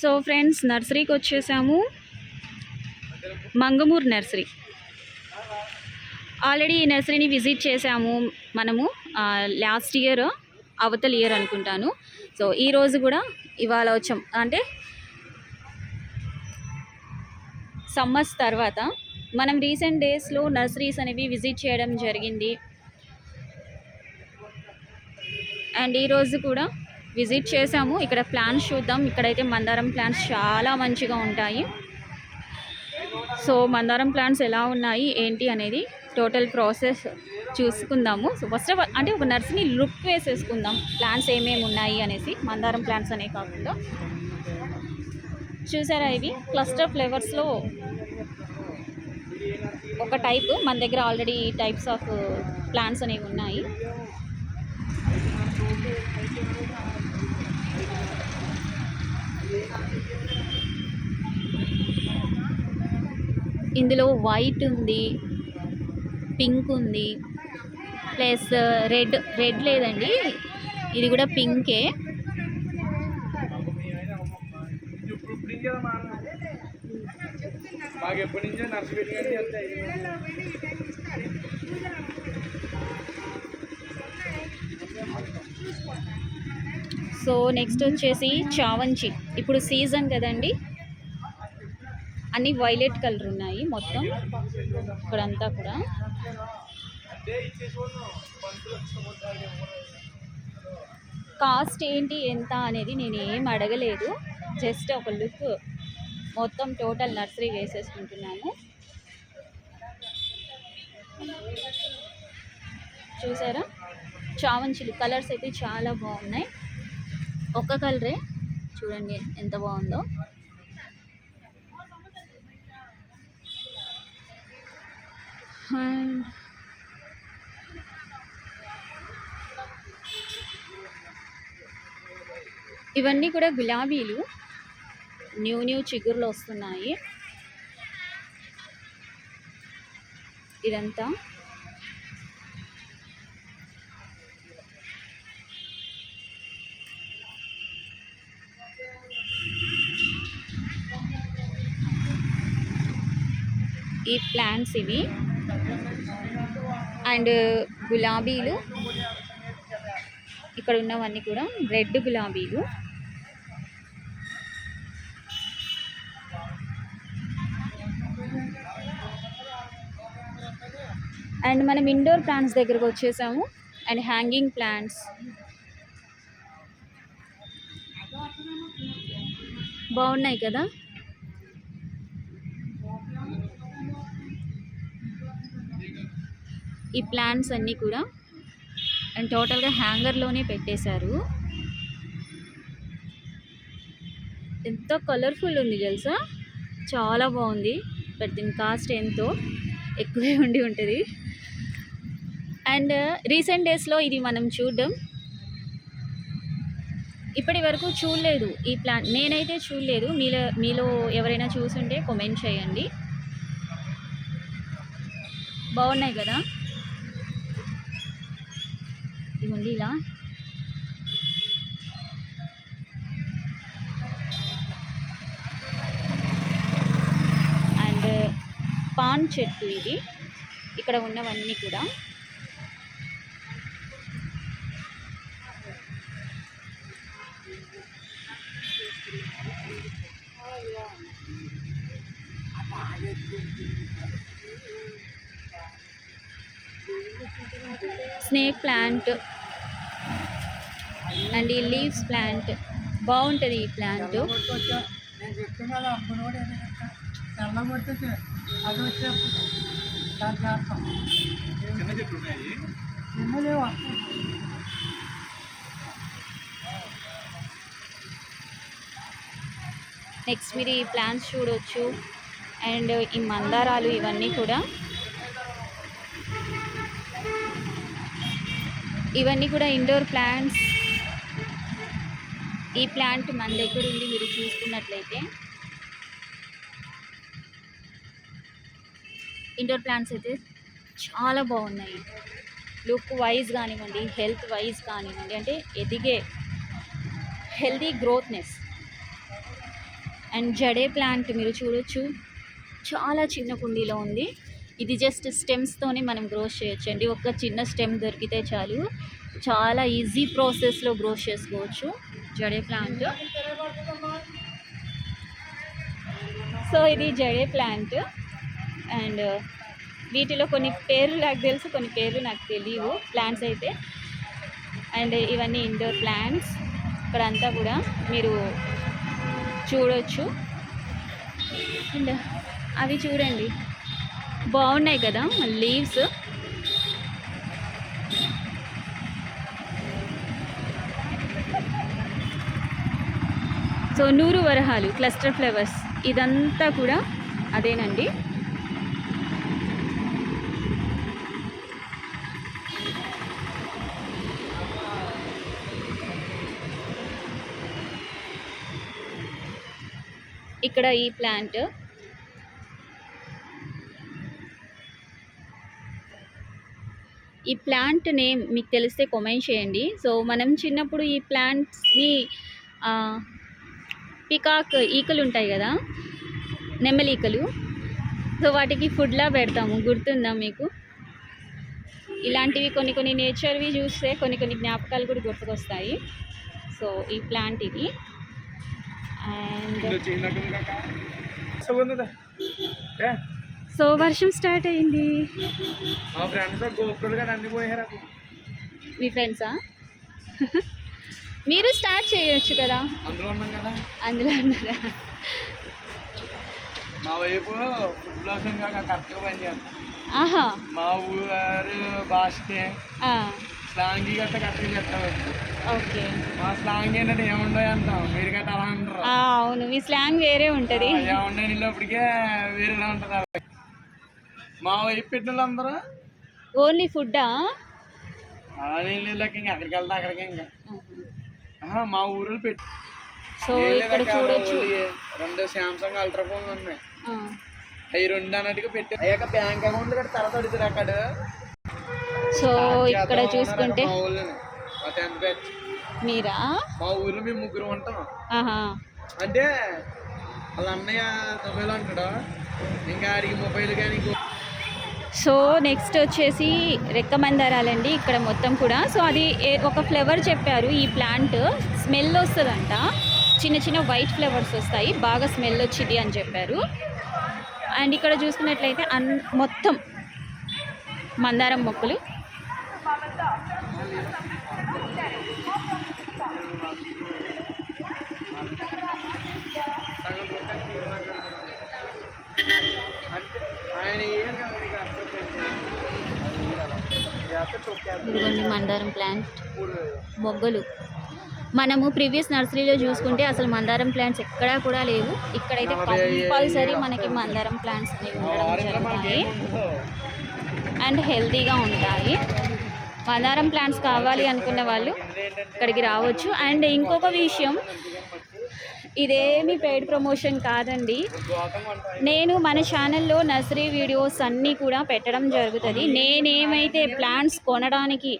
So friends నర్సరీకి వచ్చేసాము. Mangamuru nursery. Already ఈ నర్సరీని విజిట్ చేసాము మనము. లాస్ట్ ఇయర్ అవతల ఇయర్ అనుకుంటాను. సో ఈరోజు కూడా ఇవాళ వచ్చాం. అంటే సమ్మర్స్ తర్వాత మనం రీసెంట్ డేస్లో నర్సరీస్ అనేవి విజిట్ చేయడం జరిగింది. అండ్ ఈరోజు కూడా విజిట్ చేసాము ఇక్కడ ప్లాన్స్ చూద్దాం. ఇక్కడైతే మందారం ప్లాన్స్ చాలా మంచిగా ఉంటాయి. సో మందారం ప్లాంట్స్ ఎలా ఉన్నాయి? ఏంటి అనేది టోటల్ ప్రాసెస్ చూసుకుందాము. సో ఫస్ట్ ఆఫ్ ఆల్ అంటే ఒక నర్స్ని లుక్ వేసేసుకుందాం. ప్లాంట్స్ ఏమేమి ఉన్నాయి అనేసి మందారం ప్లాంట్స్ అనే కాకుండా. చూసారా ఇవి? క్లస్టర్ ఫ్లేవర్స్లో ఒక టైప్. మన దగ్గర ఆల్రెడీ టైప్స్ ఆఫ్ ప్లాంట్స్ అనేవి ఉన్నాయి. ఇందులో వైట్ ఉంది పింక్ ఉంది ప్లస్ రెడ్ రెడ్ లేదండి. ఇది కూడా పింకే చూసుకోండి సో నెక్స్ట్ వచ్చేసి చావంచి. ఇప్పుడు సీజన్ కదండి. అన్ని వైలెట్ కలర్ ఉన్నాయి మొత్తం. ఇక్కడంతా కూడా. కాస్ట్ ఏంటి ఎంత అనేది నేను ఏం అడగలేదు. జస్ట్ ఒక లుక్. మొత్తం టోటల్ నర్సరీ వేసేసుకుంటున్నాను చూసారా? చావంచిలు. కలర్స్ అయితే చాలా బాగున్నాయి. ఒక్క కలరే. చూడండి ఎంత బాగుందో. అండ్ ఇవన్నీ కూడా గులాబీలు. న్యూ న్యూ చిగురులు వస్తున్నాయి. ఇదంతా. ఈ ప్లాంట్స్ ఇవి. అండ్ గులాబీలు. ఇక్కడ ఉన్నవన్నీ కూడా రెడ్ గులాబీలు. అండ్ మనం ఇండోర్ ప్లాంట్స్ దగ్గరకు వచ్చేసాము. And hanging plants. బాగున్నాయి కదా? ఈ ప్లాంట్స్ అన్నీ కూడా అండ్ టోటల్గా హ్యాంగర్లోనే పెట్టేశారు. ఎంత కలర్ఫుల్ ఉంది తెలుసా? చాలా బాగుంది బట్ దీని కాస్ట్ ఎంతో ఎక్కువే ఉండి ఉంటుంది. అండ్ రీసెంట్ డేస్లో ఇది మనం చూడడం. ఇప్పటి వరకు చూడలేదు ఈ ప్లాన్ నేనైతే చూడలేదు. మీలో మీలో ఎవరైనా చూసుంటే కామెంట్ చేయండి. బాగున్నాయి కదా? ఇదిగోండి ఇలా. అండ్ పాన్ చెట్టు ఇది. ఇక్కడ ఉన్నవన్నీ కూడా. స్నేక్ ప్లాంట్ అండ్ ఈ లీవ్స్ ప్లాంట్. బాగుంటుంది ఈ ప్లాంట్. నెక్స్ట్ మీరు ఈ ప్లాంట్స్ చూడొచ్చు. అండ్ ఈ మందారాలు ఇవన్నీ కూడా ఇవన్నీ కూడా ఇండోర్ ప్లాంట్స్. ఈ ప్లాంట్ మన దగ్గర ఉంది మీరు చూసుకున్నట్లయితే ఇండోర్ ప్లాంట్స్ అయితే చాలా బాగున్నాయి. లుక్ వైజ్ కానివ్వండి హెల్త్ వైజ్ కానివ్వండి అంటే ఎదిగే healthy growthness. And jade plant మీరు చూడొచ్చు. చాలా చిన్న కుండీలో ఉంది. ఇది జస్ట్ స్టెమ్స్తోనే మనం గ్రోస్ చేయొచ్చండి. ఒక చిన్న స్టెమ్ దొరికితే చాలు. చాలా ఈజీ ప్రాసెస్లో గ్రోస్ చేసుకోవచ్చు. జడే ప్లాంట్ సో ఇది జడే ప్లాంట్ అండ్ వీటిలో కొన్ని పేర్లు నాకు తెలుసు కొన్ని పేర్లు నాకు తెలియవు. ప్లాంట్స్ అయితే. అండ్ ఇవన్నీ ఇండోర్ ప్లాంట్స్ ఇక్కడంతా కూడా మీరు చూడొచ్చు. అండ్ అవి చూడండి. బాగున్నాయి కదా లీవ్స్ సో నూరు వరహాలు క్లస్టర్ ఫ్లవర్స్ ఇదంతా కూడా అదేనండి. ఇక్కడ ఈ ప్లాంట్ ఈ ప్లాంట్ నేమ్ మీకు తెలిస్తే కామెంట్ చేయండి. సో మనం చిన్నప్పుడు ఈ ప్లాంట్స్ని పికాక్ ఈకలు ఉంటాయి కదా నెమలి ఈకలు. సో వాటికి ఫుడ్లా పెడతాము. గుర్తుందా మీకు? ఇలాంటివి కొన్ని కొన్ని నేచర్వి చూస్తే కొన్ని కొన్ని జ్ఞాపకాలు కూడా గుర్తుకొస్తాయి. సో ఈ ప్లాంట్ ఇది. అండ్ సో వర్షం స్టార్ట్ అయింది. మా ఫ్రెండ్స్ మీరు స్టార్ట్ చేయొచ్చు కదా. అందులో ఉన్నాం కదా. అందులో ఉన్నారా? మా వైపు ఆహా. మా ఊరు భాషకి ఆ, స్లాంగి గట్ట కరెక్ట్గా చెప్తాం ఓకే. మా స్లాంగ్ ఏంటంటే ఏముండవు అంటాం. మీరు గట్ట అలా అంటారు. ఆ, అవును. మీ స్లాంగ్ వేరే ఉంటుంది. ఏముండే వెళ్ళినప్పటికే వేరేలా ఉంటుంది. మా వైపు పెట్టిన వాళ్ళందరూ ఓన్లీ ఫుడ్డా? నీళ్ళకి ఇంకా అక్కడికి వెళ్తా అక్కడికి ఇంకా. మా ఊరిలో పెట్టి సో ఇక్కడ చూడొచ్చు. రెండు శాంసంగ్ అల్ట్రా ఫోన్ ఉన్నాయి. అవి రెండు అన్నట్టుగా పెట్టి అయ్యాక బ్యాంక్ అకౌంట్ కూడా తర్వాత అడుగుతారు అక్కడ. సో ఇక్కడ చూసుకుంటే మీరా? మా ఊర్లో మేము ముగ్గురు ఉంటాం. అంటే వాళ్ళ అన్నయ్య దుబాయ్లో ఉంటాడు ఇంకా ఆడికి మొబైల్ కానీ సో నెక్స్ట్ వచ్చేసి రెక్కమందారాలండి ఇక్కడ మొత్తం కూడా. సో అది ఏ- ఒక ఫ్లేవర్ చెప్పారు ఈ ప్లాంట్. స్మెల్ వస్తుందంట. చిన్న చిన్న వైట్ ఫ్లేవర్స్ వస్తాయి. బాగా స్మెల్ వచ్చింది అని చెప్పారు. అండ్ ఇక్కడ చూసుకున్నట్లయితే అన్ మొత్తం మందారం మొక్కలు. ఇదిగోండి మందారం ప్లాంట్ మొగ్గలు. మనము ప్రీవియస్ నర్సరీలో చూసుకుంటే అసలు మందారం ప్లాంట్స్ ఎక్కడా కూడా లేవు. ఇక్కడైతే కంపల్సరీ మనకి మందారం ప్లాంట్స్ అనేవి ఉండడం జరుగుతాయి. అండ్ హెల్తీగా ఉంటాయి. మందారం ప్లాంట్స్ కావాలి అనుకున్న వాళ్ళు ఇక్కడికి రావచ్చు. అండ్ ఇంకొక విషయం ఇదేమి పెయిడ్ ప్రమోషన్ కాదండి. నేను మన ఛానల్లో నర్సరీ వీడియోస్ అన్నీ కూడా పెట్టడం జరుగుతుంది. నేనేమైతే ప్లాంట్స్ కొనడానికి